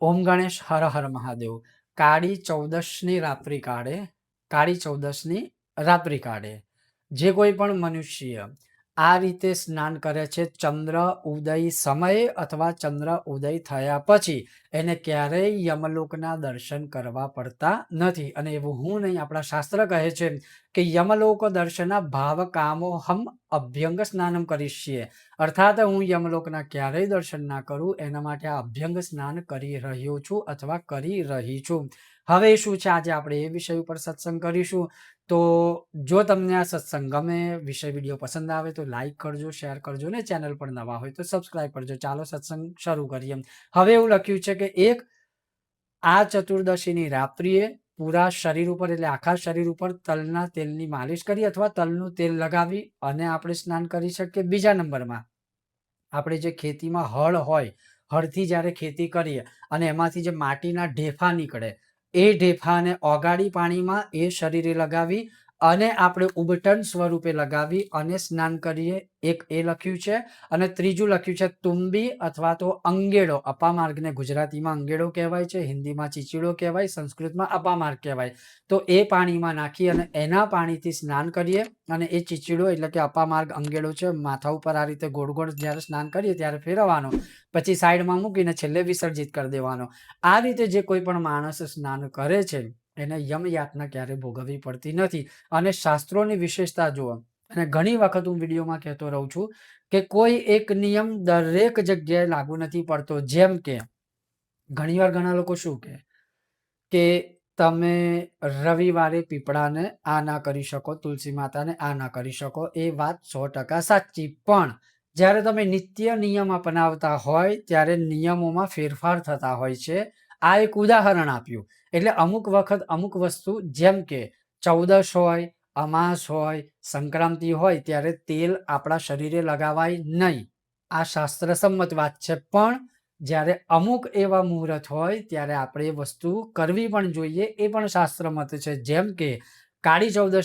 ઓમ ગણેશ, હર હર મહાદેવ. કાળી ચૌદશની રાત્રિ કાળે, કાળી ચૌદશની રાત્રિ કાળે, જે કોઈ પણ મનુષ્ય આ રીતે સ્નાન કરે છે, ચંદ્ર ઉદય સમયે અથવા ચંદ્ર ઉદય થયા પછી, એને ક્યારેય યમલોકના દર્શન કરવા પડતા નથી. અને એવું હું નહીં, આપણા શાસ્ત્ર કહે છે કે યમલોક દર્શના ભાવ કામો હમ અભ્યંગ સ્નાનમ કરીશીએ અર્થાત હું યમલોકના ક્યારેય દર્શન ના કરું, એના માટે આ અભ્યંગ સ્નાન કરી રહ્યો છું અથવા કરી રહી છું. હવે શું છે? આજે આપણે એ વિષય ઉપર સત્સંગ કરીશું. તો જો તમને આ સત્સંગ ગમે વિષય વીડિયો પસંદ આવે તો લાઈક કરજો, શેર કરજો ને ચેનલ પર નવા હોય તો સબસ્ક્રાઈબ કરજો. ચાલો સત્સંગ શરૂ કરીએ. હવે એવું લખ્યું છે કે એક આ ચતુર્દશીની રાત્રિએ પૂરા શરીર ઉપર એટલે આખા શરીર ઉપર તલના તેલની માલિશ કરી અથવા તલનું તેલ લગાવી અને આપણે સ્નાન કરી શકીએ બીજા નંબરમાં. આપણે જે ખેતીમાં હળ હોય, હળથી જ્યારે ખેતી કરીએ અને એમાંથી જે માટીના ઢેફા નીકળે, એ ઢેફાને ઓગાળી પાણીમાં એ શરીરે લગાવી અને આપણે ઉબટન સ્વરૂપે લગાવી અને સ્નાન કરીએ. એક એ લખ્યું છે અને ત્રીજું લખ્યું છે તુંબી અથવા તો અંગેડો. અપામાર્ગને ગુજરાતીમાં અંગેડો કહેવાય છે, હિન્દીમાં ચીચીડો કહેવાય, સંસ્કૃતમાં અપામાર્ગ કહેવાય. તો એ પાણીમાં નાખી અને એના પાણીથી સ્નાન કરીએ અને એ ચીચીડો એટલે કે અપામાર્ગ અંગેડો છે, માથા ઉપર આ રીતે ગોળ ગોળ જ્યારે સ્નાન કરીએ ત્યારે ફેરવવાનો. પછી સાઈડમાં મૂકીને છેલ્લે વિસર્જિત કરી દેવાનો. આ રીતે જે કોઈ પણ માણસ સ્નાન કરે છે એને યમયાતના ક્યારે ભોગવવી પડતી નથી. અને શાસ્ત્રોની વિશેષતા જુઓ. અને ઘણી વખત હું વિડીયોમાં કહેતો રહું છું કે કોઈ એક નિયમ દરેક જગ્યાએ લાગુ નથી પડતો. જેમ કે, ઘણીવાર ઘણા લોકો શું કહે કે, તમે રવિવારે પીપળાને આ ના કરી શકો, તુલસી માતાને આ ના કરી શકો. એ વાત સો ટકા સાચી. પણ જ્યારે તમે નિત્ય નિયમ અપનાવતા હોય, ત્યારે નિયમોમાં ફેરફાર થતા હોય છે. આ એક ઉદાહરણ આપ્યું. એટલે અમુક વખત અમુક વસ્તુ જેમ કે ચૌદશ હોય, અમાસ હોય, સંક્રાંતિ હોય ત્યારે તેલ આપણા શરીરે લગાવાય નહીં. આ શાસ્ત્ર સંમત વાત છે. પણ જ્યારે અમુક એવા મુહૂર્ત હોય ત્યારે આપણે એ વસ્તુ કરવી પણ જોઈએ એ પણ શાસ્ત્ર મત છે. જેમ કે કાળી ચૌદશ